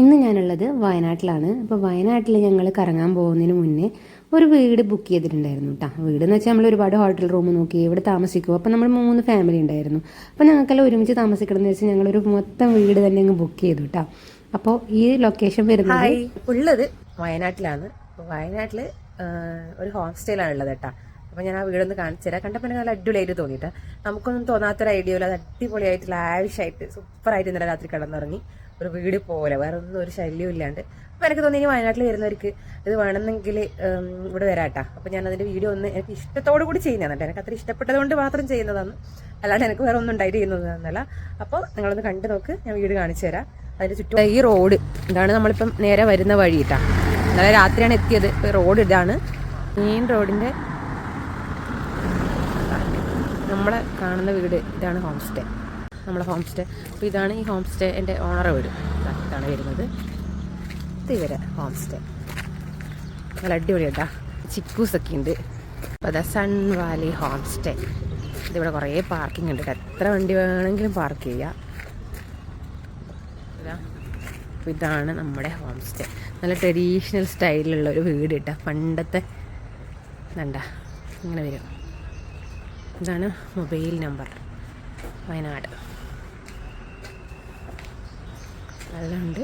ഇന്ന് ഞാനുള്ളത് വയനാട്ടിലാണ്. അപ്പോൾ വയനാട്ടിൽ ഞങ്ങൾ കറങ്ങാൻ പോകുന്നതിന് മുന്നേ ഒരു വീട് ബുക്ക് ചെയ്തിട്ടുണ്ടായിരുന്നു കേട്ടോ വീട് എന്ന് വെച്ചാൽ നമ്മൾ ഒരുപാട് ഹോട്ടൽ റൂം നോക്കി ഇവിടെ താമസിക്കും അപ്പോൾ നമ്മൾ മൂന്ന് ഫാമിലി ഉണ്ടായിരുന്നു. അപ്പോൾ ഞങ്ങൾക്കെല്ലാം ഒരുമിച്ച് താമസിക്കണം എന്ന് വെച്ചാൽ ഞങ്ങളൊരു മൊത്തം വീട് തന്നെ അങ്ങ് ബുക്ക് ചെയ്തു കേട്ടോ അപ്പോൾ ഈ ലൊക്കേഷൻ വരുന്നത് ഉള്ളത് വയനാട്ടിലാണ്. വയനാട്ടിൽ ഒരു ഹോം സ്റ്റേയിലാണ് ഉള്ളത് കേട്ടോ അപ്പോൾ ഞാൻ ആ വീടൊന്ന് കാണിച്ചു തരാം. കണ്ടപ്പോൾ എനിക്ക് നല്ല അടിപൊളിയായിട്ട് തോന്നിയിട്ട്. നമുക്കൊന്നും തോന്നാത്തൊരു ഐഡിയ ഇല്ല അത് അടിപൊളിയായിട്ട് ലാവിഷായിട്ട് സൂപ്പറായിട്ട് ഇന്നലെ രാത്രി കിടന്നിറങ്ങി. ഒരു വീട് പോലെ വേറെ ഒന്നും ഒരു ശല്യവും ഇല്ലാണ്ട്. അപ്പോൾ എനിക്ക് തോന്നി ഇനി വയനാട്ടിൽ വരുന്നവർക്ക് ഇത് വേണമെന്നെങ്കിൽ ഇവിടെ വരാട്ടാ അപ്പോൾ ഞാൻ അതിന്റെ വീഡിയോ ഒന്ന് എനിക്ക് ഇഷ്ടത്തോടു കൂടി ചെയ്യുന്നതാണ് കേട്ടോ എനിക്ക് അത്ര ഇഷ്ടപ്പെട്ടത് കൊണ്ട് മാത്രം ചെയ്യുന്നതാണ്. അല്ലാണ്ട് എനിക്ക് വേറെ ഒന്നും ഉണ്ടായിട്ട് അപ്പോൾ നിങ്ങളൊന്ന് കണ്ടു നോക്ക് ഞാൻ വീട് കാണിച്ചു തരാം. അതിന്റെ ചുറ്റും ഈ റോഡ് ഇതാണ് നമ്മളിപ്പം നേരെ വരുന്ന വഴി കേട്ടോ ഇന്നലെ രാത്രിയാണ് എത്തിയത്. റോഡ് ഇതാണ്. മെയിൻ റോഡിന്റെ നമ്മളെ കാണുന്ന വീട് ഇതാണ് ഹോം സ്റ്റേ നമ്മളെ ഹോം സ്റ്റേ അപ്പോൾ ഇതാണ് ഈ ഹോം സ്റ്റേ എന്റെ ഓണർ വീട്. ഇതാണ് വരുന്നത്. ഇത് ഇവരെ ഹോം സ്റ്റേ നല്ല അടിപൊളി കേട്ടാ ചിക്കൂസൊക്കെ ഉണ്ട് അപ്പോൾ അതാ സൺ വാലി ഹോം സ്റ്റേ ഇതിവിടെ കുറേ പാർക്കിംഗ് ഉണ്ട് എത്ര വണ്ടി വേണമെങ്കിലും പാർക്ക് ചെയ്യാം. അപ്പോൾ ഇതാണ് നമ്മുടെ ഹോം സ്റ്റേ നല്ല ട്രഡീഷണൽ സ്റ്റൈലിലുള്ള ഒരു വീട് കേട്ടോ പണ്ടത്തെ വേണ്ട ഇങ്ങനെ വരും. ഇതാണ് മൊബൈൽ നമ്പർ വയനാട്. അതുകൊണ്ട്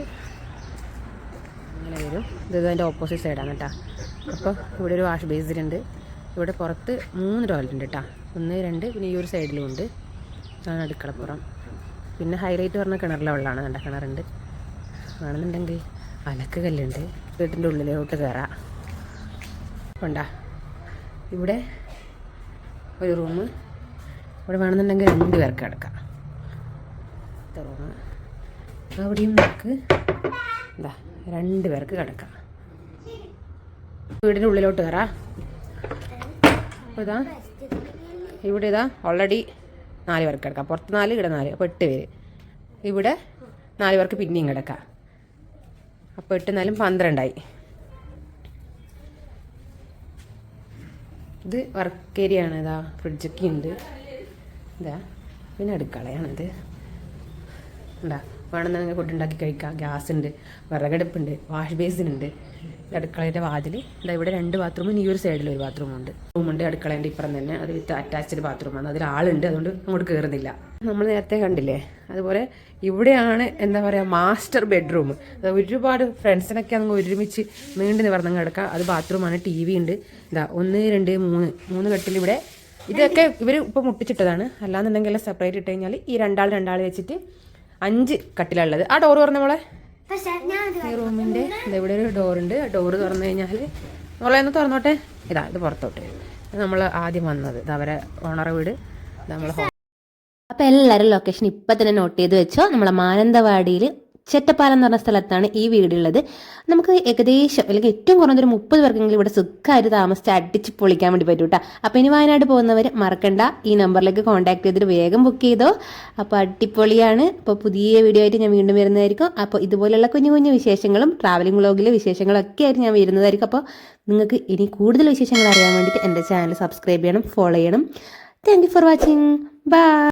അങ്ങനെ വരും. ഇത് ഇതിന്റെ ഓപ്പോസിറ്റ് സൈഡാണ് കേട്ടോ. അപ്പോൾ ഇവിടെ ഒരു വാഷ് ബേസിലുണ്ട് ഇവിടെ പുറത്ത് മൂന്ന് ടോയ്ലറ്റ് ഉണ്ട് കേട്ടോ. ഒന്ന് രണ്ട് പിന്നെ ഈ ഒരു സൈഡിലും ഉണ്ട്. അതാണ് അടുക്കളപ്പുറം. പിന്നെ ഹൈലൈറ്റ് പറഞ്ഞ കിണറിലെ വെള്ളമാണ്. കണ്ട കിണറുണ്ട്. ആണെന്നുണ്ടെങ്കിൽ അലക്ക് കല്ലുണ്ട്. വീട്ടിന്റെ ഉള്ളിലോട്ട് കയറാം ഉണ്ടാ ഇവിടെ ഒരു റൂം. ഇവിടെ വേണമെന്നുണ്ടെങ്കിൽ രണ്ട് പേർക്ക് കിടക്കാം. റൂം. അവിടെയും നമുക്ക് എന്താ രണ്ട് പേർക്ക് കിടക്കാം. വീടിന്റെ ഉള്ളിലോട്ട് കയറാം. ഇതാ ഇവിടെ ഇതാ ഓൾറെഡി നാല് പേർക്ക് കിടക്കാം. പുറത്ത് നാല് ഇവിടെ നാല്. അപ്പോൾ എട്ട് പേര്. ഇവിടെ നാല് പേർക്ക് പിന്നെയും കിടക്കാം. അപ്പോൾ എട്ട് നാലും പന്ത്രണ്ടായി. ഇത് വർക്ക് ഏരിയ ആണ്. ഇതാ ഫ്രിഡ്ജൊക്കെ ഉണ്ട് ഇതാ പിന്നെ അടുക്കളയാണിത് ഉണ്ടാ വേണമെന്നുണ്ടെങ്കിൽ ഫുഡ് ഉണ്ടാക്കി കഴിക്കാം. ഗ്യാസ് ഉണ്ട് വിറകടുപ്പുണ്ട് വാഷ് ബേസിൻ ഉണ്ട് അടുക്കളയുടെ വാതിൽ ഇതാ ഇവിടെ രണ്ട് ബാത്റൂമും ഈ ഒരു സൈഡിൽ ഒരു ബാത്റൂമുണ്ട് റൂമുണ്ട് അടുക്കളേന്റെ ഇപ്പുറം തന്നെ. അത് വിത്ത് അറ്റാച്ച്ഡ് ബാത്റൂമാണ് അതിൽ ആളുണ്ട് അതുകൊണ്ട് അങ്ങോട്ട് കയറുന്നില്ല നമ്മൾ നേരത്തെ കണ്ടില്ലേ? അതുപോലെ ഇവിടെയാണ് എന്താ പറയുക മാസ്റ്റർ ബെഡ്റൂം അത് ഒരുപാട് ഫ്രണ്ട്സിനൊക്കെ അങ്ങ് ഒരുമിച്ച് നീണ്ടു നിവർന്നങ്ങ് കിടക്കുക അത് ബാത്റൂമാണ് ടി വി ഉണ്ട്. ഇതാ ഒന്ന് രണ്ട് മൂന്ന്. മൂന്ന് കെട്ടിൽ ഇവിടെ. ഇതൊക്കെ ഇവർ ഇപ്പോൾ മുട്ടിച്ചിട്ടതാണ്. അല്ലാന്നുണ്ടെങ്കിൽ സെപ്പറേറ്റ് ഇട്ട് കഴിഞ്ഞാൽ ഈ രണ്ടാൾ രണ്ടാൾ വെച്ചിട്ട് അഞ്ച് കട്ടിലുള്ളത് ആ ഡോർ തുറന്ന മോളെ. ഈ റൂമിന്റെ ഇവിടെ ഒരു ഡോറുണ്ട് ഡോറ് തുറന്നു കഴിഞ്ഞാൽ മോളെ ഒന്ന് തുറന്നോട്ടെ? ഇതാ ഇത് പുറത്തോട്ട്. നമ്മൾ ആദ്യം വന്നത്. ഇത് അവരെ ഓണറ വീട്. നമ്മൾ അപ്പോൾ എല്ലാവരും ലൊക്കേഷൻ ഇപ്പം തന്നെ നോട്ട് ചെയ്ത് വെച്ചോ. നമ്മളെ മാനന്തവാടിയിൽ ചെറ്റപ്പാലം എന്ന് പറഞ്ഞ സ്ഥലത്താണ് ഈ വീടുള്ളത്. നമുക്ക് ഏകദേശം അല്ലെങ്കിൽ ഏറ്റവും കുറഞ്ഞൊരു മുപ്പത് പേർക്കെങ്കിലും ഇവിടെ സുഖമായിട്ട് താമസിച്ച് അടിച്ച് പൊളിക്കാൻ വേണ്ടി പറ്റും കേട്ടോ അപ്പോൾ ഇനി വയനാട് പോകുന്നവർ മറക്കണ്ട. ഈ നമ്പറിലേക്ക് കോൺടാക്ട് ചെയ്തിട്ട് വേഗം ബുക്ക് ചെയ്തോ. അപ്പോൾ അടിപൊളിയാണ്. അപ്പോൾ പുതിയ വീഡിയോ ആയിട്ട് ഞാൻ വീണ്ടും വരുന്നതായിരിക്കും. അപ്പോൾ ഇതുപോലെയുള്ള കുഞ്ഞു കുഞ്ഞു വിശേഷങ്ങളും ട്രാവലിംഗ് വ്ളോഗിലെ വിശേഷങ്ങളും ഒക്കെ ആയിട്ട് ഞാൻ വരുന്നതായിരിക്കും. അപ്പോൾ നിങ്ങൾക്ക് ഇനി കൂടുതൽ വിശേഷങ്ങൾ അറിയാൻ വേണ്ടിയിട്ട് എന്റെ ചാനൽ സബ്സ്ക്രൈബ് ചെയ്യണം ഫോളോ ചെയ്യണം. Thank for watching bye